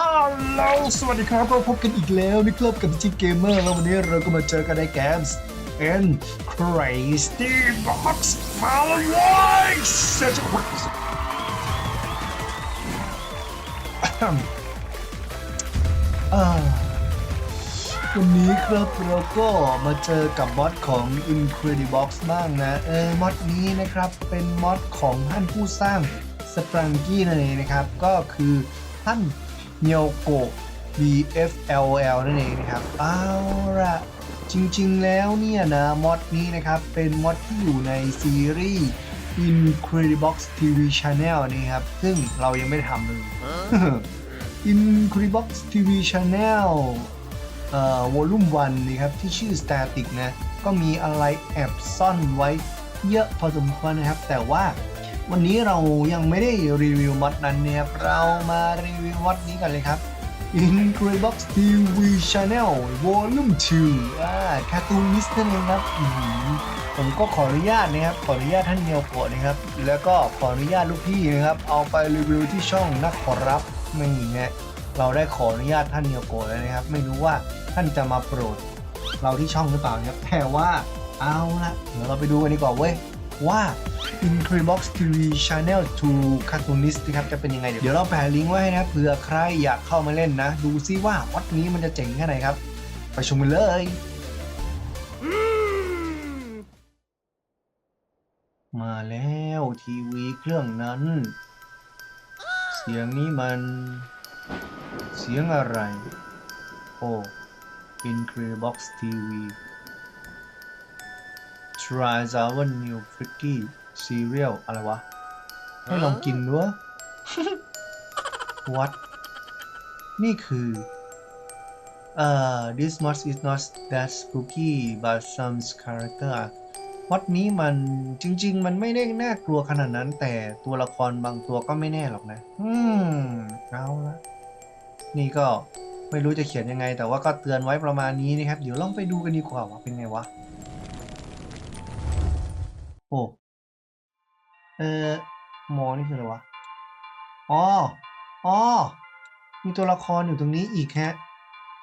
ฮัลโหลสวัสดีครับเราพบกันอีกแล้วนะครับกับจิเกมเมอร์แล้ววันนี้เราก็มาเจอกันในเกมส์ and Crazy Box มาแล้วเว้ยเสร็จอ่าวันนี้ครับเราก็มาเจอกับมอดของ Incredibox บ้างนะ เออมอดนี้นะครับเป็นมอดของท่านผู้สร้างสปรังกี้นั่นเองนะครับ ก็คือท่าน เนียวโก BFLL นั่นเองนะครับเอาละจริงๆแล้วเนี่ยนะมอดนี้นะครับ เป็นมอดที่อยู่ในซีรีส์ Incredibox TV Channel นี่ครับ ซึ่งเรายังไม่ได้ทำเลย Incredibox TV Channel เอ่อวอลุ่มวันนี่ครับ ที่ชื่อ Static นะ ก็มีอะไรแอบซ่อนไว้เยอะพอสมควรนะครับ แต่ว่า วันนี้เรายังไม่ได้รีวิวมอดนั้นเนี่ยครับเรามารีวิวมอดนี้กันเลยครับ Incredibox TV Channel Volume 2อ่าการ์ตูนนิสต์นั่นเองครับผมก็ขออนุญาตนะครับ ขออนุญาตท่านเนียวโกะนะครับ แล้วก็ขออนุญาตลูกพี่นะครับ เอาไปรีวิวที่ช่องนักขอรับไม่ไงเราได้ขออนุญาตท่านเนียวโกะแล้วนะครับ ไม่รู้ว่าท่านจะมาโปรด เราที่ช่องหรือเปล่านะครับแต่ว่าเอาละเดี๋ยวเราไปดูกันดีกว่าเว้ย ว่า Incredibox TV Channel 2 Cartoonist นะครับจะเป็นยังไง เดี๋ยวเราแปะลิงก์ไว้ให้นะเผื่อใครอยากเข้ามาเล่นนะ ดูซิว่าวัดนี้มันจะเจ๋งแค่ไหนครับ ไปชมกันเลยมาแล้วทีวีเครื่องนั้น เสียงนี้มัน เสียงอะไร โอ้ Incredibox TV Try our new freaky cereal อะไรวะ ให้ลองกินด้วย What นี่คือเอ่อ this much is not that spooky but some character วัดนี้มันจริง ๆ มันไม่ได้น่ากลัวขนาดนั้น แต่ตัวละครบางตัวก็ไม่แน่หรอกนะ อืมเอาละนี่ก็ไม่รู้จะเขียนยังไง แต่ว่าก็เตือนไว้ประมาณนี้นะครับ เดี๋ยวลองไปดูกันดีกว่าว่าเป็นไงวะ โอ้เออมอนี่คืออะไรวะอ๋ออ๋อมีตัวละครอยู่ตรงนี้อีกฮะ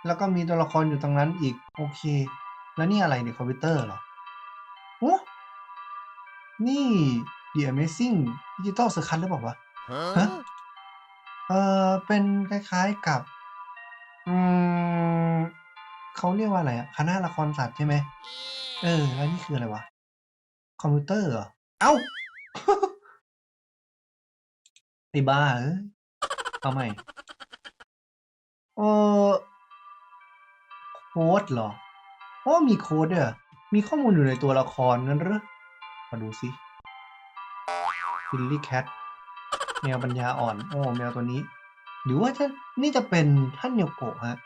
แล้วก็มีตัวละครอยู่ตรงนั้นอีก โอเค แล้วนี่อะไรเนี่ยคอมพิวเตอร์เหรอโอ้นี่ The Amazing Digital Circus หรือเปล่าวะฮะเออเป็นคล้ายๆกับ อืมเขาเรียกว่าอะไรอะคณะละครสัตว์ใช่ไหม เออ แล้วนี่คืออะไรวะ คอมพิวเตอร์เหรอ เอ้าไอ้บ้าเอ้ยเอาใหม่เออโค้ดเหรอโอ้มีโค้ดด้วยเหรอมีข้อมูลอยู่ในตัวละครนั้นหรือมาดูสิฟิลลี่แคทแมวปัญญาอ่อน โอ้แมวตัวนี้ หรือว่าจะนี่จะเป็นท่านโยโกะฮะ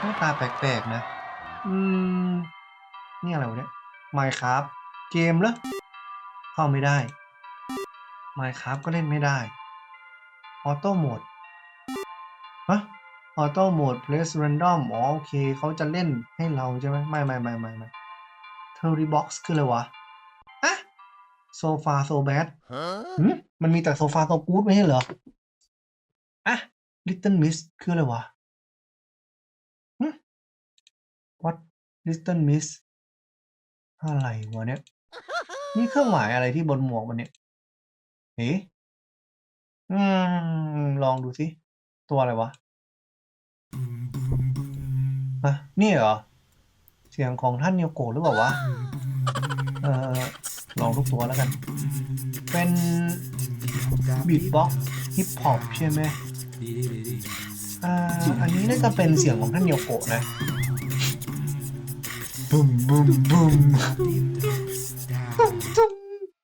หน้าตาแปลกๆนะ อืม นี่อะไรวะเนี่ย Minecraft เกมเหรอเข้าไม่ได้ Minecraft ก็เล่นไม่ได้ออโต้โหมดฮะออโต้โหมด place random อ๋อโอเคเขาจะเล่นให้เราใช่ไหมไม่ไม่ไม่ไม่ไม่ t e r r y box คืออะไรวะอะโซฟาโซแบดหืมมันมีแต่โซฟาโซกู๊ดไม่ใช่เหรออะ Little Miss คืออะไรวะหืม what Little Miss อะไรวะเนี่ย นี่เครื่องหมายอะไรที่บนหมวกมันเนี่ยเอ๊ะอืม ลองดูสิ ตัวอะไรวะฮะนี่เหรอ เสียงของท่านเนียวโกะหรือเปล่าวะ เออลองทุกตัวแล้วกัน เป็นบีทบ็อกฮิปฮอปใช่ไหมอ่าอันนี้น่าจะเป็นเสียงของท่านเนียวโกะนะ บุมบุมบุม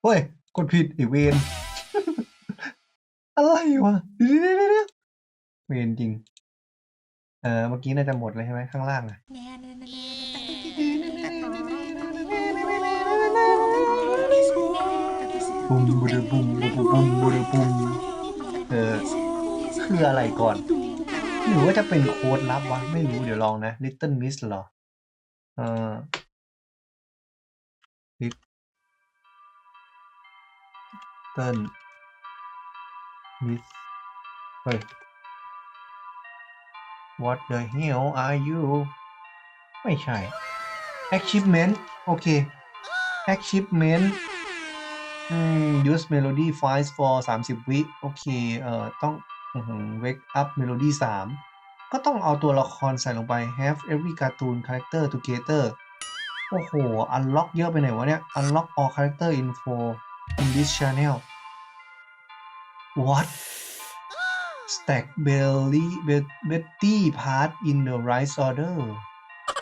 เฮ้ย กดผิดอีเวนอะไรวะเดี๋ยวเดี๋ยวเวนจริง เออเมื่อกี้น่าจะหมดเลยใช่ไหมข้างล่างอะบุมบูดบุมบูบูบุมบูดบุมเออคืออะไรก่อน หรือว่าจะเป็นโค้ดลับวะ ไม่รู้เดี๋ยวลองนะ Little Miss เหรอ เออ Little Miss เฮ้ย What the hell are you ไม่ใช่ Achievement โอเค Achievement อืม use melody files for 30 วิ โอเค เอ่อ ต้องอื้อหือ wake up melody 3 ก็ต้องเอาตัวละครใส่ลงไป have every cartoon character together โอ้โห unlock เยอะไปไหนวะเนี่ย unlock all character info in this channel what stack belly Betty part in the right order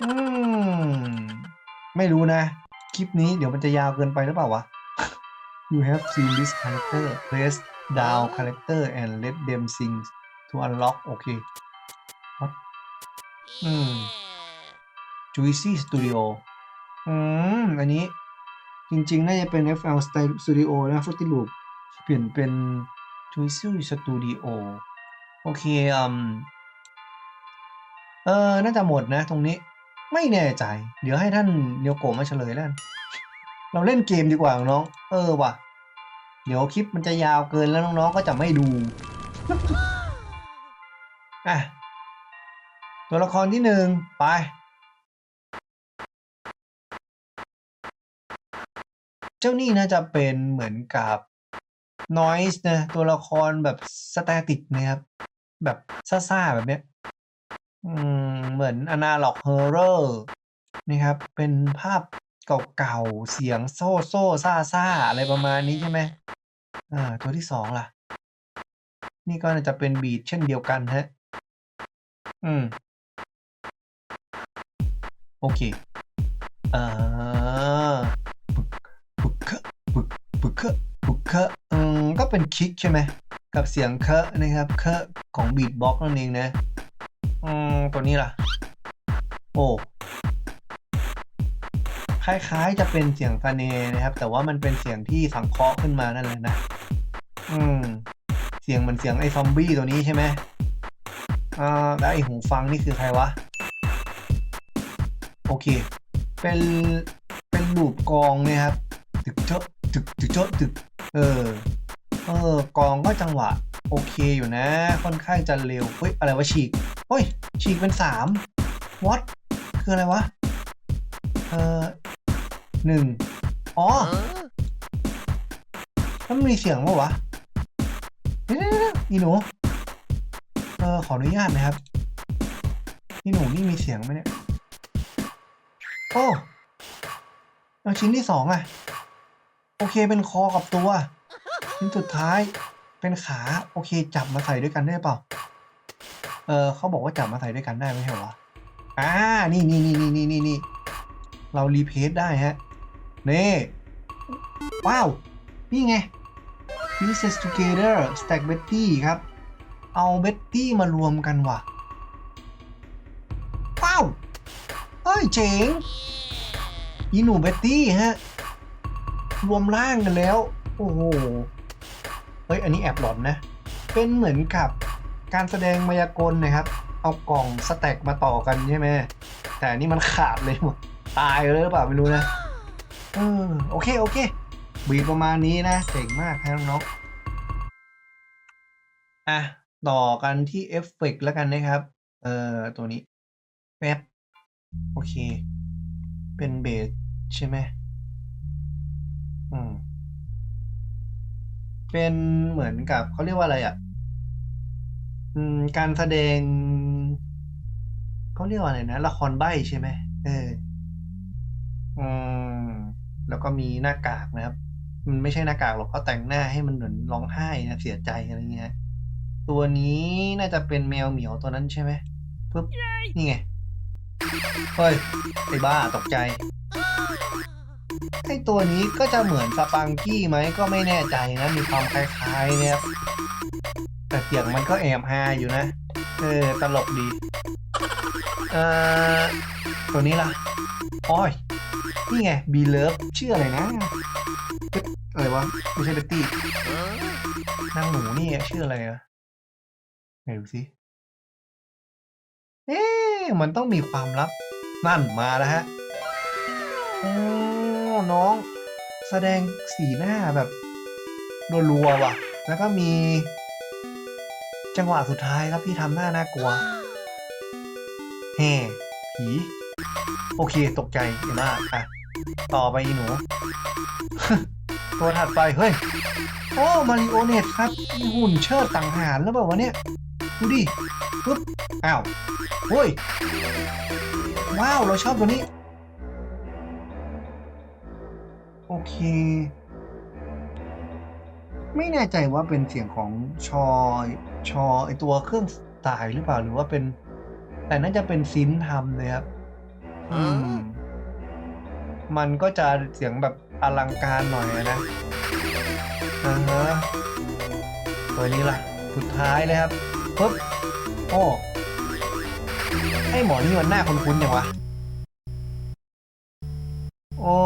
อืม ไม่รู้นะ คลิปนี้เดี๋ยวมันจะยาวเกินไปหรือเปล่าวะ You have seen this character press down character and let them sing to unlock โอเค อืม Juicy Studio อืม อันนี้จริงๆ น่าจะเป็น FL Studio นะ Fruity Loop เปลี่ยนเป็น Juicy Studio โอเคอืมเออ น่าจะหมดนะตรงนี้ ไม่แน่ใจ เดี๋ยวให้ท่านเนียวโกะมาเฉลยแล้วกันเราเล่นเกมดีกว่าน้อง เออว่ะ เดี๋ยวคลิปมันจะยาวเกินแล้วน้องๆ ก็จะไม่ดู อะ ตัวละครที่หนึ่งไป เจ้านี่น่าจะเป็นเหมือนกับ noise นะ ตัวละครแบบสแตติกนะครับ แบบซ่าๆแบบเนี้ยอืมเหมือน analog horror นะครับ เป็นภาพเก่าๆ เสียงโซ่โซ่ซ่าซ่าๆอะไรประมาณนี้ใช่ไหมอ่า ตัวที่สองล่ะ นี่ก็น่าจะเป็นบีทเช่นเดียวกันฮะ อืม โอเคอ่าปึกเคอะปึกปึกเคะปึกเคอะอืมก็เป็นคิกใช่ไหม กับเสียงเคะนะครับเคะของบีทบ็อกนั่นเองนะ อืม ตัวนี้ล่ะ โอ้ คล้ายๆจะเป็นเสียงฟาเนนะครับ แต่ว่ามันเป็นเสียงที่สังเคราะห์ขึ้นมานั่นแหละนะ อืม เสียงมือนเสียงไอ้ซอมบี้ตัวนี้ใช่ไหมอ่าแล้วไอ้หูฟังนี่คือใครวะ โอเค เป็นเป็นลูปกองเนะครับตึกเจาะตึกตึกเจาะตึกเออเออกองก็จังหวะ โอเคอยู่นะ ค่อนข้างจะเร็วเฮ้ยอะไรวะฉีกเฮ้ยฉีกเป็นสาม what คืออะไรวะเออหนึ่งอ๋อมันมีเสียงปะวะอีหนู เออขออนุญาตนะครับอีหนูนี่มีเสียงไหมเนี่ย อ้แล้วชิ้นที่สองอะโอเคเป็นคอกับตัว ชิ้นสุดท้ายเป็นขา โอเค จับมาใส่ด้วยกันได้เปล่า เออเขาบอกว่าจับมาใส่ด้วยกันได้ไม่ใช่เหรออ่านี่นี่นี่นี่นี่นี่เรารีเพสได้ฮะนี่ว้าว นี่ไง pieces together stack Betty ครับ เอา Betty มารวมกันว่ะ ฮ้ยเจ๋งอีหนูเบตตี้ฮะ รวมร่างกันแล้ว โอ้โห เฮ้ย อันนี้แอบหลอนนะ เป็นเหมือนกับการแสดงมายากลนะครับ เอากล่องสแต็กมาต่อกันใช่ไหม แต่อันนี่มันขาดเลยหมด ตายเลยหรือเปล่าไม่รู้นะ เออ โอเค โอเค บีประมาณนี้นะ เจ๋งมากครับน้องอะ ต่อกันที่เอฟเฟกต์แล้วกันนะครับ เออตัวนี้แป๊บ โอเค เป็นเบสใช่ไหมอืม เป็นเหมือนกับเขาเรียกว่าอะไรอะ อืม การแสดงเขาเรียกว่าอะไรนะ ละครใบ้ใช่ไหมเออ อืม แล้วก็มีหน้ากากนะครับ มันไม่ใช่หน้ากากหรอกเขาแต่งหน้าให้มันเหมือนร้องไห้นะเสียใจอะไรเงี้ย ตัวนี้น่าจะเป็นแมวเหมียวตัวนั้นใช่ไหมปึ๊บนี่ไง เฮ้ยไอ้บ้าตกใจ ไอ้ตัวนี้ก็จะเหมือนสปังกี้ไหมก็ไม่แน่ใจนะ มีความคล้ายๆนะครับ แต่เสียงมันก็แอบฮาอยู่นะ เออ ตลกดีเอ่อตัวนี้ล่ะอ้อยนี่ไงบีเลิฟชื่ออะไรนะเอ๊ะไรวะ ไม่ใช่เบตตี้นางหนูนี่ชื่ออะไรอะไหนดูสิ เอ๊ะมันต้องมีความลับ นั่นมาแล้วฮะโอ้น้องแสดงสีหน้าแบบรัวๆว่ะ แล้วก็มี จังหวะสุดท้ายครับที่ทำหน้าน่ากลัวแห่ผี โอเค ตกใจเอ็มมาอะ ต่อไปอีหนู ตัวถัดไป เฮ้ย โอ้ มาริโอเนตครับมีหุ่นเชิดต่างหารแล้วเปล่าวะเนี่ย ดูดิ ปึ๊บ อ้าว เฮ้ย ว้าว เราชอบตัวนี้ โอเค ไม่แน่ใจว่าเป็นเสียงของชอ ชอไอตัวเครื่องสายหรือเปล่าหรือว่าเป็น แต่น่าจะเป็นซินทำเลยครับ อืม มันก็จะเสียงแบบอลังการหน่อยนะอ่าฮะตัวนี้ล่ะ สุดท้ายเลยครับปึ๊บโอ้ ไอหมอนี่มันหน้าคุ้นๆอย่างวะ โอ้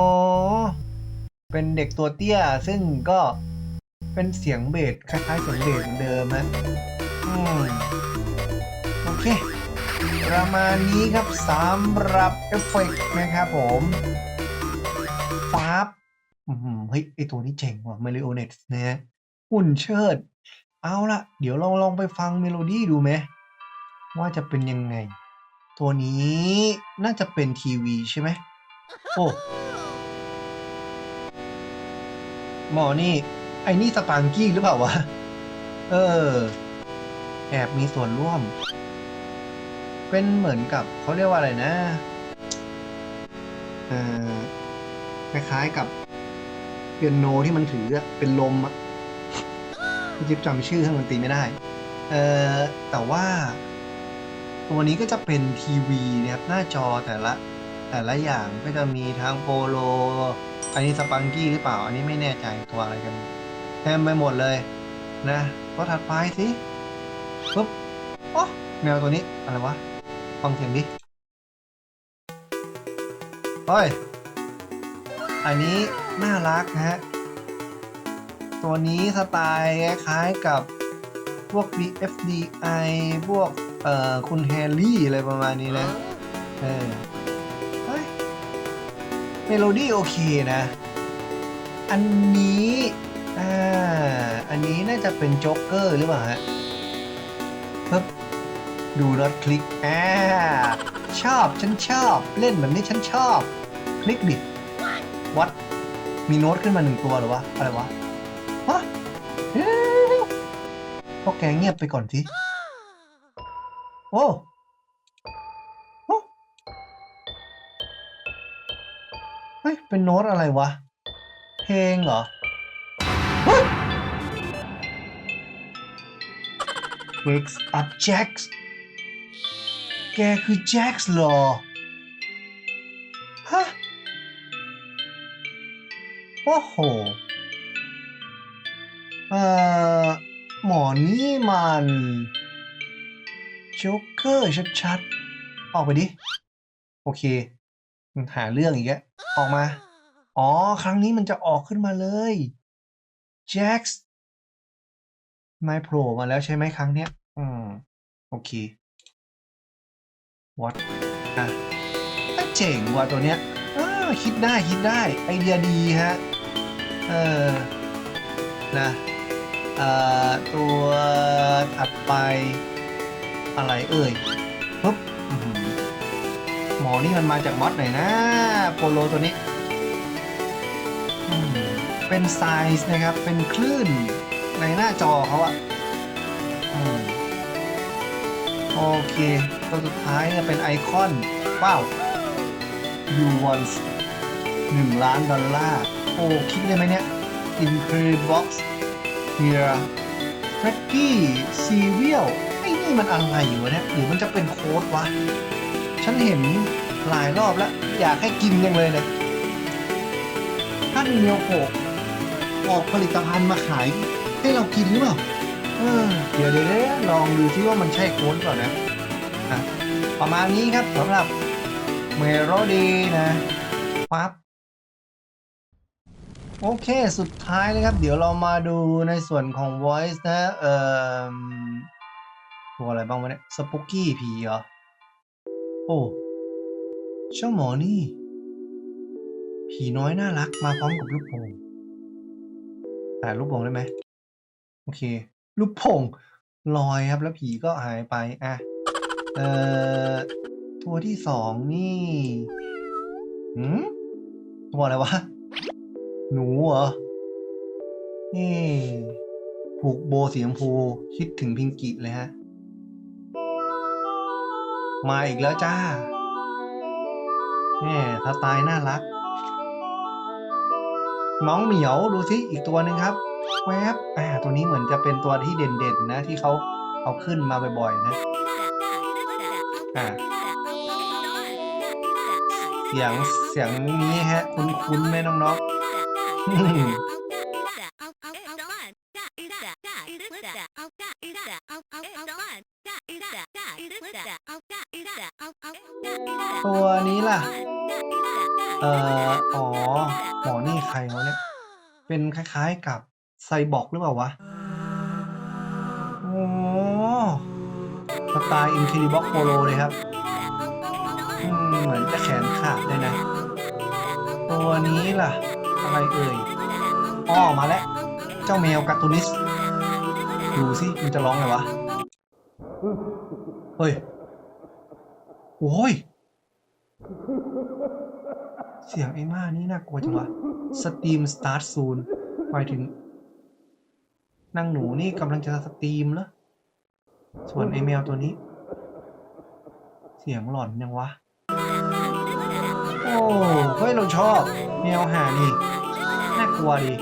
เป็นเด็กตัวเตี้ย ซึ่งก็เป็นเสียงเบสคล้ายๆเสียงเบสเหมือนเดิมฮะอืมโอเค ประมาณนี้ครับสำหรับเอฟเฟกต์นะครับผมฟ้าบเฮ้ย ไอตัวนี้เจ๋งว่ะ m a r i o n e t t e นะฮะหุ่นเชิด เอาละเดี๋ยวเราลองไปฟังเมโลดี้ดูไหมว่าจะเป็นยังไง ตัวนี้น่าจะเป็นทีวีใช่ไหมโอ้หมอนี่ ไอ้นี่สปังกี้หรือเปล่าวะ เออ แอบมีส่วนร่วม เป็นเหมือนกับเขาเรียกว่าอะไรนะ เออคล้ายๆกับเปียโนที่มันถืออะเป็นลมอะจิ๊บจำชื่อเครื่องดนตรีไม่ได้ เออแต่ว่า ตัวนี้ก็จะเป็นทีวีนะครับหน้าจอแต่ละแต่ละอย่างก็จะมีทั้งโปโล อันนี้สปังกี้หรือเปล่า อันนี้ไม่แน่ใจตัวอะไรกันเต็มไปหมดเลยนะก็ถัดไปสิปุ๊บโอ้แมวตัวนี้อะไรวะฟังเสียงดิเฮ้ยอันนี้น่ารักฮะตัวนี้สไตล์คล้ายกับพวก BFDI พวก เอ่อคุณแฮร์รี่อะไรประมาณนี้นะเออเฮ้ยเมโลดี้โอเคนะ อันนี้อ่าอันนี้น่าจะเป็นโจ๊กเกอร์หรือเปล่าฮะปึ๊บดูน็อตคลิกอ่าชอบ ฉันชอบ เล่นแบบนี้ฉันชอบ คลิกดิวัดมีโน้ตขึ้นมาหนึ่งตัวเหรอวะ อะไรวะฮะเอ๊ะพวกแกเงียบไปก่อนสิ โอ้โอ้เฮ้ย เป็นโน้ตอะไรวะ เพลงเหรอเฮ้ย Wakes up Jax แกคือแจ็คส์เหรอ ฮะ โอ้โห เอ่อ หมอนี่มัน จ๊กเกอร์ชัดๆ ออกไปดิ โอเค มันหาเรื่องอีกแล้วออกมา อ๋อ ครั้งนี้มันจะออกขึ้นมาเลยแจ็คส์นายโผล่มาแล้วใช่ไหมครั้งเนี้ย อืม โอเควัดอะเจ๋งว่ะตัวเนี้ยอคิดได้คิดได้ไอเดียดีฮะ เออ นะ เอ่อ ตัวถัดไป อะไรเอ่ยปุ๊บอื้อหือหมอนี่มันมาจากมอดไหนนะ โปโลตัวนี้ เป็นไซส์นะครับ เป็นคลื่นในหน้าจอเขาอะโอเค ตัวสุดท้ายเนี่ยเป็นไอคอน ว้าว you want หนึ่งล้านดอลลาร์ โอ้คิดได้ไหมเนี่ย Incredibox here r e c k y Serial นี่มันอะไรวะเนี่ยหรือมันจะเป็นโค้ดวะ ฉันเห็นหลายรอบแล้ว อยากให้กินยังเลยเนี่ยท่านเมียวโกออกผลิตภัณฑ์มาขาย ให้เรากินหรือเปล่าเออเดี๋ยวเดี๋ยวลองดูที่ว่ามันใช่โค้ดก่อนนะอะประมาณนี้ครับสำหรับเมโลดีนะปั๊บโอเค สุดท้ายนะครับ เดี๋ยวเรามาดูในส่วนของ voice นะ เอ่อ ตัวอะไรบ้างวะเนี่ยสปุกกี้ผีเหรอ โอ้เจ้าหมอนี่ ผีน้อยน่ารักมาพร้อมกับลูกโป่งแต่ลูกโป่งได้ไหมโอเค ลูกโป่งลอยครับ แล้วผีก็หายไป อะ เอ่อ ตัวที่สองนี่หืมตัวอะไรวะ หนูเหรอ นี่ ผูกโบสีชมพู คิดถึงพิงกิเลยฮะ มาอีกแล้วจ้าแหมสไตล์น่ารัก น้องเหมียวดูสิอีกตัวหนึ่งครับ แวบอ่าตัวนี้เหมือนจะเป็นตัวที่เด่นๆนะ ที่เขาเอาขึ้นมาบ่อยๆนะอ่าเสียงเสียงนี้ฮะ คุ้นๆไหมน้องๆ เป็นคล้ายๆกับไซบอร์กหรือเปล่าวะ โอ้สไตล์อินคิริบ็อกโปโลเลยครับ เหมือนจะแขนขาดเลยนะ ตัวนี้ล่ะ อะไรเอ่ยอ้อมาแล้ว เจ้าแมวการ์ตูนิสดูสิ มันจะร้องไงวะ เฮ้ย โอ้ย เสียงไอ้ม่านี่น่ากลัวจังวะ สตรีมสตาร์ทซูนหมายถึงนางหนูนี่กำลังจะสตรีมแล้วส่วนไอแมวตัวนี้ เสียงหลอนยังวะ โอ้เฮ้ยเราชอบ แมวหานี่น่ากลัวดี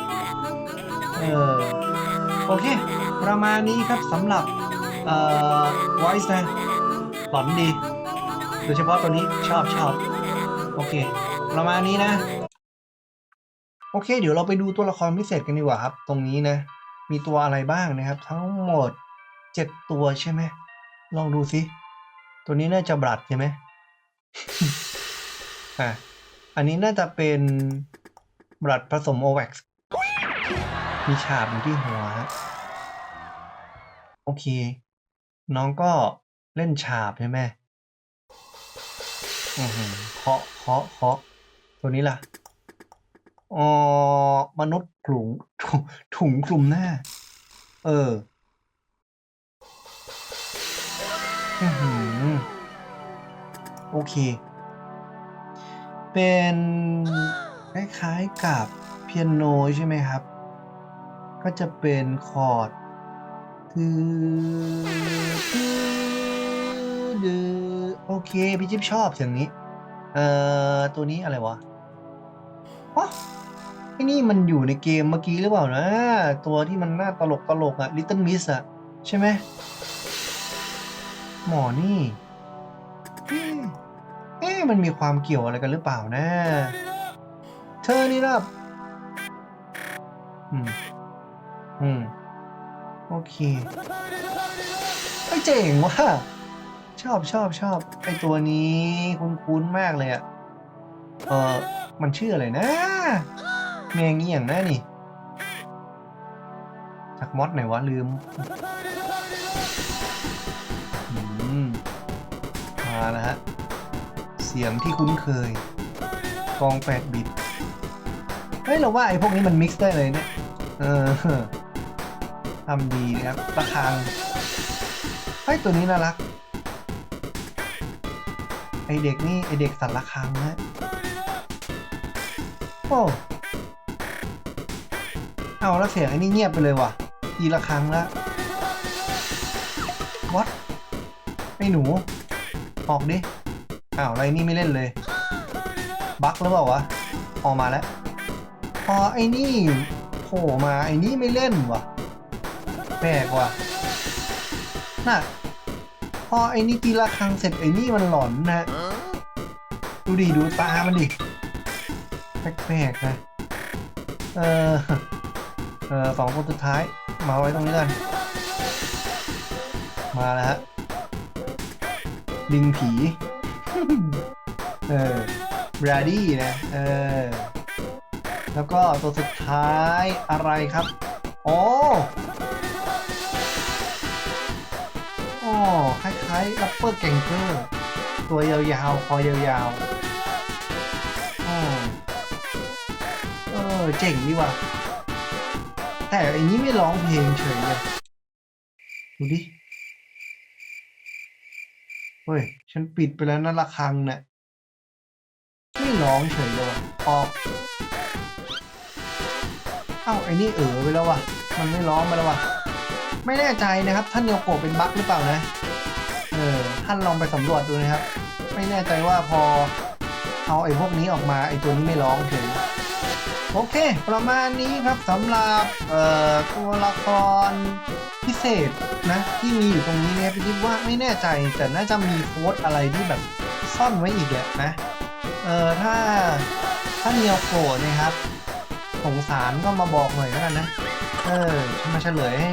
เออโอเค ประมาณนี้ครับสำหรับ เอ่อ voice นะหลอนดี โดยเฉพาะตัวนี้ชอบชอบ โอเค ประมาณนี้นะ โอเค เดี๋ยวเราไปดูตัวละครพิเศษกันดีกว่าครับ ตรงนี้นะ มีตัวอะไรบ้างนะครับ ทั้งหมดเจ็ดตัวใช่ไหม ลองดูสิตัวนี้น่าจะบลัดใช่ไหมอะอันนี้น่าจะเป็นบลัดผสมโอแว็กซ์มีฉาบอยู่ที่หัว โอเค น้องก็เล่นฉาบใช่ไหมเคาะเคาะเคาะตัวนี้ล่ะ อ๋อมนุษย์ถุงถุงถุงคลุมหน้า เออโอเค เป็นคล้ายๆกับเปียโนใช่ไหมครับ ก็จะเป็นคอร์ดคือโอเค พี่จิ๊บชอบเสียงนี้ เอ่อ ตัวนี้อะไรวะอ๋อ อ้นี่มันอยู่ในเกมเมื่อกี้หรือเปล่านะ ตัวที่มันหน้าตลกตลกอะ Little Miss อะใช่ไหมหมอนี่เอ๊ะมันมีความเกี่ยวอะไรกันหรือเปล่านะ เธอนี่รับอืม อืม โอเคไอ้เจ๋งว่ะชอบชอบชอบไอตัวนี้คุ้นๆมากเลยอะเออมันชื่ออะไรนะ แมงเงี้ยงแนะนี่จากมอดไหนวะลืมอืมาแล้วฮะ เสียงที่คุ้นเคย กอง 8 บิต เฮ้ย เราว่าไอ้พวกนี้มันมิกซ์ได้เลยเนี่ย เออทำดีนะครับระคังเฮ้ยตัวนี้น่ารัก ไอเด็กนี่ ไอเด็กสัตว์ระคังนะโอ้ เอาแล้วเสียงไอ้นี่เงียบไปเลยว่ะทีละครั้งแล้ววัดไอ้หนู ออกดิ อ้าวอะไรนี่ไม่เล่นเลย บั๊กหรือเปล่าวะ ออกมาแล้วพอไอ้นี่โผล่มาไอ้นี่ไม่เล่นว่ะแปลกว่ะน่ะพอไอ้นี่ตีละครั้งเสร็จไอ้นี่มันหลอนนะดูดิดูตามันดิแปลกๆนะ เออ เออสองคนสุดท้าย มาไว้ตรงนี้กัน มาแล้วฮะลิงผี เออ b r a d y นะ เออ แล้วก็ตัวสุดท้ายอะไรครับอ๋ออ๋อคล้ายๆรับเปอร์แกงเกอร์ตัวยาวๆ คอยาวๆอ๋อเออ เจ๋งดีว่ะ แต่อันนี้ไม่ร้องเพลงเฉยเลยดูดิ เฮ้ย ฉันปิดไปแล้วนะระฆังเนี่ยไม่ร้องเฉยเลยออกเอ้าไอ้นี่เออไปแล้ววะมันไม่ร้องไปแล้ววะไม่แน่ใจนะครับ ท่านเนียโกะเป็นบั๊กหรือเปล่านะ เออ ท่านลองไปสำรวจดูนะครับ ไม่แน่ใจว่าพอเอาไอ้พวกนี้ออกมาไอ้ตัวนี้ไม่ร้องเฉย โอเค ประมาณนี้ครับสำหรับตัวละครพิเศษนะที่มีอยู่ตรงนี้เนี่ยพี่คิดว่าไม่แน่ใจ แต่น่าจะมีโค้ดอะไรที่แบบซ่อนไว้อีกแหละนะเออถ้าถ้าเนียวโกะเนะครับสงสารก็มาบอกหน่อยแล้วกันนะ เออมาเฉลยให้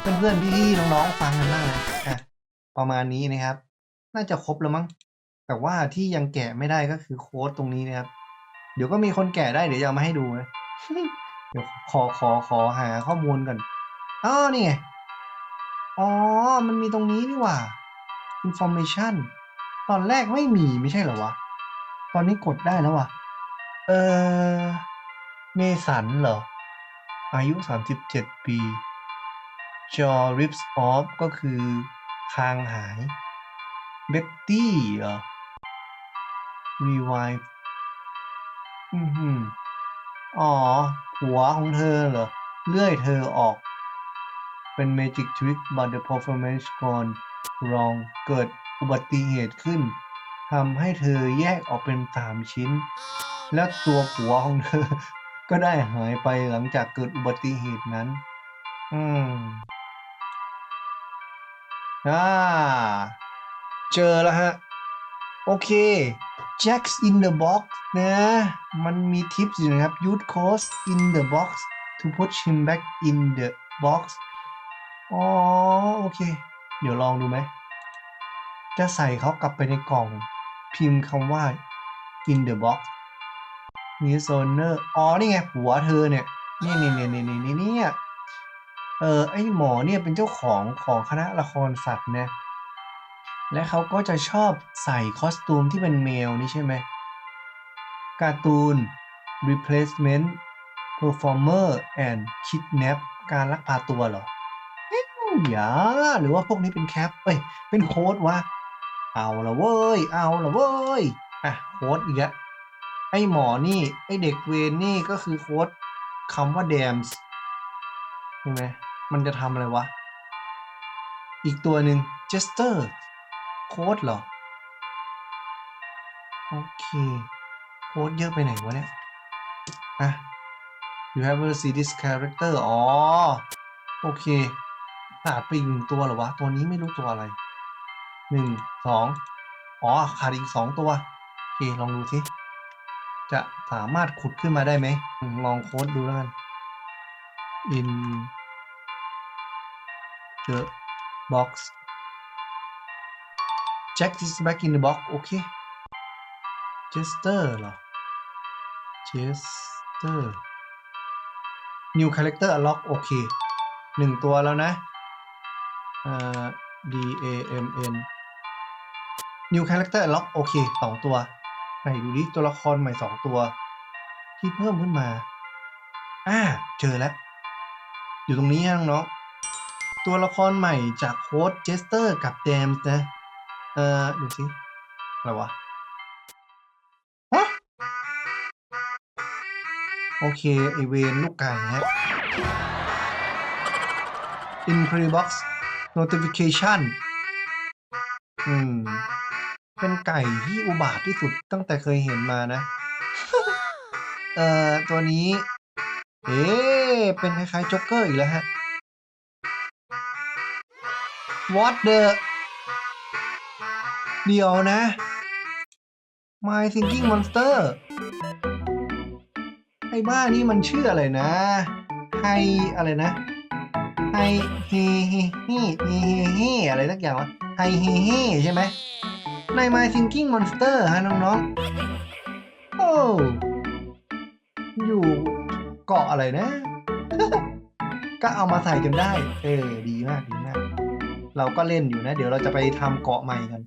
เพื่อนๆพี่ๆน้องๆฟังกันบ้างนะอะประมาณนี้นะครับ น่าจะครบแล้วมั้งแต่ว่าที่ยังแกะไม่ได้ก็คือโค้ดตรงนี้นะครับ เดี๋ยวก็มีคนแกะได้เดี๋ยวจะเอามาให้ดูนะเดี๋ยวขอขอขอหาข้อมูลก่อนอ๋อนี่ไง อ๋อ มันมีตรงนี้นี่หว่า information ตอนแรกไม่มีไม่ใช่เหรอวะ ตอนนี้กดได้แล้ววะเออเมสันเหรอ อายุ 37 ปี จอ rips off ก็คือคางหาย เบ็ตตี้เหรอ revive อือหืออ๋อ หัวของเธอเหรอ เลื่อยเธอออก เป็น magic trick but the performance gone wrong เกิดอุบัติเหตุขึ้นทำให้เธอแยกออกเป็นสามชิ้น และตัวหัวของเธอ ก็ได้หายไปหลังจากเกิดอุบัติเหตุนั้น อืมอ่า เจอแล้วฮะ โอเค Jacks in the box นะ มันมีทิปอยู่นะครับ use cost in the box to push him back in the box อ๋อ โอเค เดี๋ยวลองดูไหม จะใส่เขากลับไปในกล่อง พิมพ์คำว่า in the box มีโซนเนอร์อ๋อ นี่ไง หัวเธอเนี่ย นี่นี่นี่นี่นี่นี่เนี่ยเออ ไอหมอเนี่ยเป็นเจ้าของของคณะละครสัตว์นะ และเขาก็จะชอบใส่คอสตูมที่เป็นเมลนี่ใช่ไหมการ์ตูน replacement performer and kidnap การลักพาตัวเหรอเอ๊ะอย่าหรือว่าพวกนี้เป็นแคปเอ้ย เป็นโค้ดวะ เอาละเว้ย เอาละเว้ย อะ โค้ดอีกแล้วไอหมอนี่ ไอเด็กเวนนี่ก็คือโค้ดคำว่า dams ใช่ไหม มันจะทำอะไรวะ อีกตัวหนึ่ง jester โค้ดเหรอ โอเค โค้ดเยอะไปไหนวะเนี่ย อะ you have ever see this character อ๋อ โอเคขาดไปอีกหนึ่งตัวเหรอวะ ตัวนี้ไม่รู้ตัวอะไรหนึ่งสองอ๋อ ขาดอีกสองตัว โอเค ลองดูสิจะสามารถขุดขึ้นมาได้ไหมอืมลองโค้ดดูแล้วกัน in the box Jack is back in the box โอเค Jester เหรอ Jester New character unlock โอเคหนึ่งตัวแล้วนะเอ่อ D A M N New character unlock โอเคสองตัว ไหนดูดิตัวละครใหม่สองตัว ที่เพิ่มขึ้นมา อ่า เจอแล้ว อยู่ตรงนี้น้องๆตัวละครใหม่จากโค้ดเจสเตอร์กับแดมส์นะ เออดูสิอะไรวะฮะโอเค ไอเวนลูกไก่ฮะ Inquiry Box Notification อืม เป็นไก่ที่อุบาทที่สุดตั้งแต่เคยเห็นมานะ เอ่อ ตัวนี้ เอ๊เป็นคล้ายๆจ็อกเกอร์อีกแล้วฮะ What the เดี๋ยวนะ My Thinking Monster ไอ้บ้านี่มันชื่ออะไรนะไฮอะไรนะไฮเฮเฮเฮเฮเฮอะไรสักอย่างวะไฮเฮเฮใช่ไหมใน My Thinking Monster ฮะน้องๆ โอ้อยู่เกาะอะไรนะ ก็เอามาใส่จนได้ เออ ดีมาก ดีมาก เราก็เล่นอยู่นะ เดี๋ยวเราจะไปทำเกาะใหม่กัน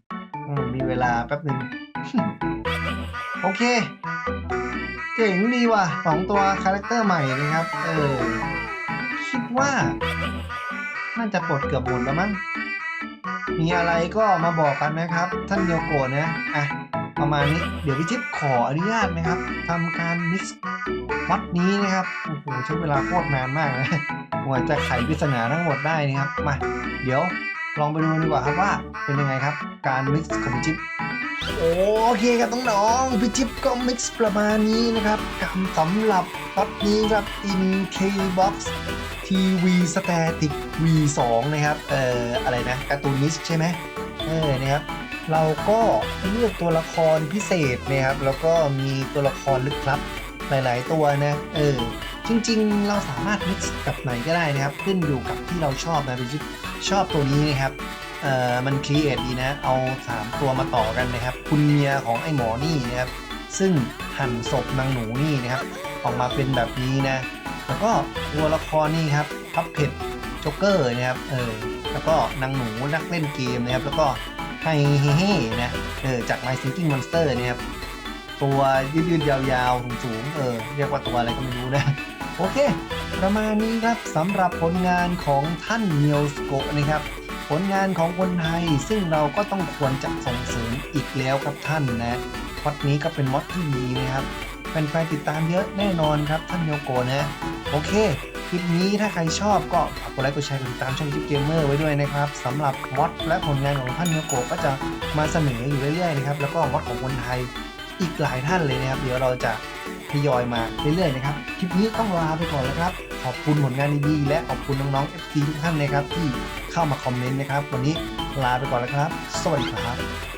มีเวลาแป๊บหนึ่งโอเค เจ๋งดีว่ะสองตัวคาแรคเตอร์ใหม่นะครับ เออ คิดว่า น่าจะปลดเกือบหมดแล้วมั้ง มีอะไรก็มาบอกกันนะครับ ท่านโยโกะนะ อะ ประมาณนี้ เดี๋ยวพี่ทิพย์ขออนุญาตนะครับทำการมิกซ์วัดนี้นะครับ โอ้โหใช้เวลาโคตรนานมากนะกว่าจะไขปริศนาทั้งหมดได้นะครับ มา เดี๋ยว ลองไปดูดีกว่าครับว่าเป็นยังไงครับ การมิกซ์ของพี่จิ๊บโอเคครับน้องๆพี่จิ๊บก็มิกซ์ประมาณนี้นะครับกับสำหรับวัดนี้ครับ InKBox TV Static V2 นะครับเอ่ออะไรนะการ์ตูนิสใช่ไหมเออนะครับเราก็เลือกตัวละครพิเศษนะครับแล้วก็มีตัวละครลึกลับ หลาย ๆ ตัวนะ เออ จริง ๆ เราสามารถ mix กับไหนก็ได้นะครับ ขึ้นอยู่กับที่เราชอบนะพี่จิ๊บชอบตัวนี้นะครับ เอ่อ มันครีเอทดีนะ เอา 3 ตัวมาต่อกันนะครับ คุณเมียของไอ้หมอนี่นะครับ ซึ่งหั่นศพนางหนูนี่นะครับ ออกมาเป็นแบบนี้นะ แล้วก็ตัวละครนี่ครับ พับเพดจ็อกเกอร์นะครับ เออ แล้วก็นางหนูนักเล่นเกมนะครับ แล้วก็ไฮเฮ่เฮ่นะ เออ จาก My Thinking Monster นะครับ ตัวยืดๆยาวๆสูงๆเออเรียกว่าตัวอะไรก็ไม่รู้นะ โอเค ประมาณนี้ครับสำหรับผลงานของท่านเนียวสโกะนะครับ ผลงานของคนไทยซึ่งเราก็ต้องควรจะส่งเสริมอีกแล้วครับท่านนะวัดนี้ก็เป็นวัดที่ดีนะครับแฟนๆติดตามเยอะแน่นอนครับท่านเนียวโกะนะโอเคคลิปนี้ถ้าใครชอบก็ฝากกดไลค์กดแชร์กดติดตามช่องจิ๊บเกมเมอร์ไว้ด้วยนะครับสำหรับมอดและผลงานของท่านเนียวโกะก็จะมาเสนออยู่เรื่อยๆนะครับแล้วก็มอดของคนไทย อีกหลายท่านเลยนะครับ เดี๋ยวเราจะทยอยมาเรื่อยๆนะครับ คลิปนี้ต้องลาไปก่อนแล้วครับ ขอบคุณผลงานดีๆ และขอบคุณน้องๆ FC ทุกท่านนะครับที่เข้ามาคอมเมนต์นะครับ วันนี้ลาไปก่อนแล้วครับ สวัสดีครับ